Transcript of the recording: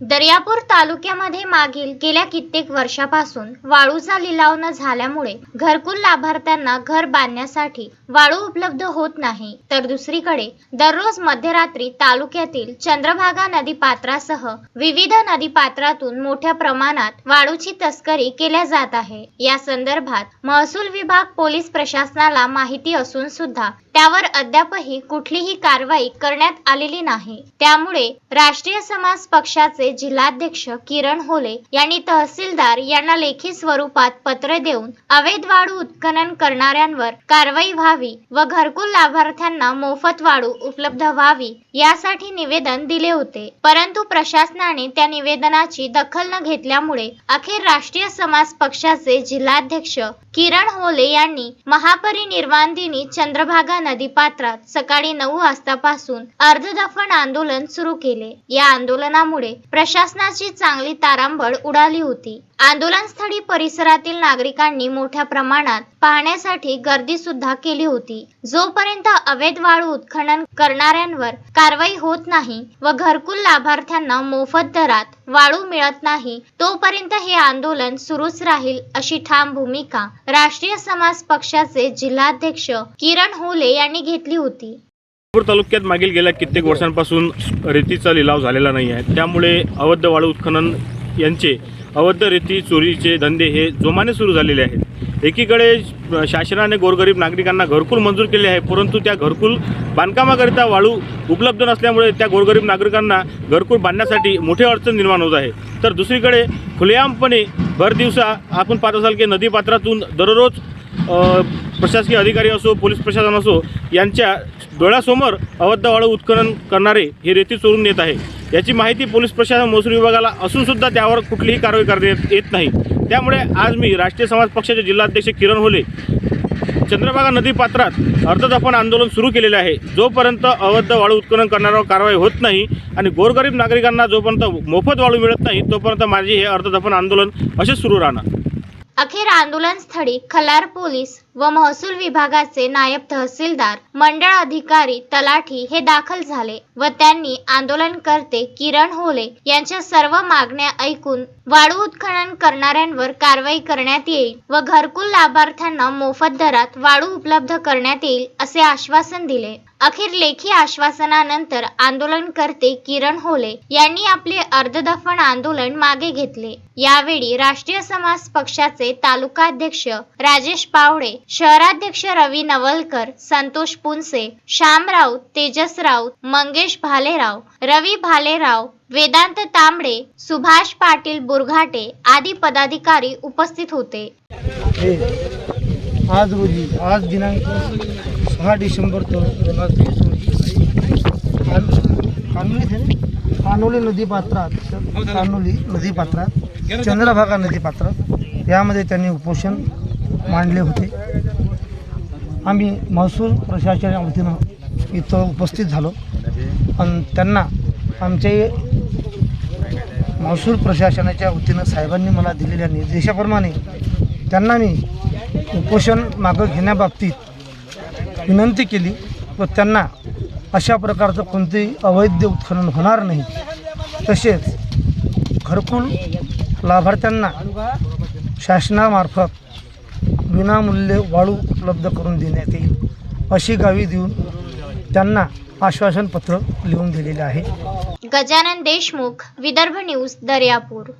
दर्यापूर तालुक्यामध्ये मागील गेल्या कित्येक वर्षापासून वाळूचा लिलाव न झाल्यामुळे घरकुल लाभार्थ्यांना घर बांधण्यासाठी वाळू उपलब्ध होत नाही. तर दुसरीकडे दररोज मध्यरात्री तालुक्यातील चंद्रभागा नदीपात्रासह विविध नदीपात्रातून मोठ्या प्रमाणात वाळूची तस्करी केल्या जात आहे. या संदर्भात महसूल विभाग पोलीस प्रशासनाला माहिती असून सुद्धा त्यावर अद्यापही कुठलीही कारवाई करण्यात आलेली नाही. त्यामुळे राष्ट्रीय समाज पक्षाचे जिल्हाध्यक्ष किरण होले यांनी तहसीलदार यांना लेखी स्वरूपात पत्र देऊन अवैध वाळू उत्खनन करणाऱ्यांवर कारवाई व्हावी व घरकुल लाभार्थ्यांना मोफत वाळू उपलब्ध व्हावी यासाठी निवेदन दिले होते. परंतु प्रशासनाने त्या निवेदनाची दखल न घेतल्यामुळे अखेर राष्ट्रीय समाज पक्षाचे जिल्हाध्यक्ष किरण होले यांनी महापरिनिर्वाण दिनी चंद्रभागा नदीपात्रात सकाळी नऊ वाजतापासून अर्धदफन आंदोलन सुरू केले. या आंदोलनामुळे प्रशासनाची चांगली तारांबळ उडाली होती. आंदोलनस्थळी परिसरातील नागरिकांनी मोठ्या प्रमाणात पाहण्यासाठी गर्दी सुद्धा केली होती. जोपर्यंत अवैध वाळू उत्खनन करणाऱ्यांवर कारवाई होत नाही व घरकुल लाभार्थ्यांना मोफत दरात वाळू मिळत नाही तोपर्यंत हे आंदोलन सुरूच राहील अशी ठाम भूमिका राष्ट्रीय समाज पक्षाचे जिल्हाध्यक्ष किरण होले यांनी घेतली होती. नागपूर तालुक्यात मागील गेल्या कित्येक वर्षांपासून रेतीचा लिलाव झालेला नाही आहे. त्यामुळे अवैध वाळू उत्खनन यांचे अवैध रीती चोरीचे धंदे हे जोमाने सुरू झालेले आहेत. एकीकडे शासनाने गोरगरीब नागरिकांना घरकुल मंजूर केले आहे परंतु त्या घरकुल बांधकामाकरिता वाळू उपलब्ध नसल्यामुळे त्या गोरगरीब नागरिकांना घरकुल बांधण्यासाठी मोठी अडचण निर्माण होत आहे. तर दुसरीकडे खुलेआमपणे भर दिवसा आपण पाहत असाल की नदीपात्रातून दररोज प्रशासकीय अधिकारी असो पोलीस प्रशासन असो यांच्या डोळ्यासमोर अवैध वाळू उत्खनन करणारे हे रेती चोरून नेत आहे. याची माहिती पोलीस प्रशासन महसूल विभागाला असूनसुद्धा त्यावर कुठलीही कारवाई करण्यात येत नाही. त्यामुळे आज मी राष्ट्रीय समाज पक्षाचे जिल्हाध्यक्ष किरण होले चंद्रभागा नदी पात्रात अर्धदफन आंदोलन सुरू केलेले आहे. जोपर्यंत अवैध वाळू उत्खनन करणाऱ्यावर कारवाई होत नाही आणि गोरगरीब नागरिकांना जोपर्यंत मोफत वाळू मिळत नाही तोपर्यंत माझे हे अर्धदफन आंदोलन असेच सुरू राहणार. अखेर आंदोलनस्थळी खलार पोलीस व महसूल विभागाचे नायब तहसीलदार मंडळ अधिकारी तलाठी हे दाखल झाले व त्यांनी आंदोलनकर्ते किरण होले यांच्या सर्व मागण्या ऐकून वाळू उत्खनन करणाऱ्यांवर कारवाई करण्यात येईल व घरकुल लाभार्थ्यांना मोफत दरात वाळू उपलब्ध करण्यात येईल असे आश्वासन दिले. अखेर लेखी आश्वासनानंतर आंदोलनकर्ते किरण होले यांनी आपले अर्धदफन आंदोलन मागे घेतले. यावेळी राष्ट्रीय समाज पक्षाचे तालुकाध्यक्ष राजेश पावडे शहराध्यक्ष रवी नवलकर संतोष पुनसे श्याम राऊत तेजस राऊत मंगेश भालेराव रवी भालेराव वेदांत तांबडे सुभाष पाटील बुरघाटे आदी पदाधिकारी उपस्थित होते. आज रोजी आज दिनांक दहा डिसेंबर दोन हजार तेवीस कानोली नदी पात्रात कानोली नदीपात्रात कानोली चंद्रभागा चंद्रभागा नदीपात्रात यामध्ये त्यांनी उपोषण मांडले होते. आम्ही महसूल प्रशासनाच्या वतीनं इथं उपस्थित झालो. आणि त्यांना आमचे महसूल प्रशासनाच्या वतीनं साहेबांनी मला दिलेल्या निर्देशाप्रमाणे त्यांना मी उपोषण मागं घेण्याबाबतीत विनंती केली व त्यांना अशा प्रकारचं कोणतेही अवैध उत्खनन होणार नाही. तसेच घरकुल लाभार्थ्यांना शासनामार्फत विनामूल्य वाळू उपलब्ध करून देण्यात येईल अशी गावी देऊन त्यांना आश्वासनपत्र लिहून दिलेले आहे. गजानन देशमुख विदर्भ न्यूज दर्यापूर.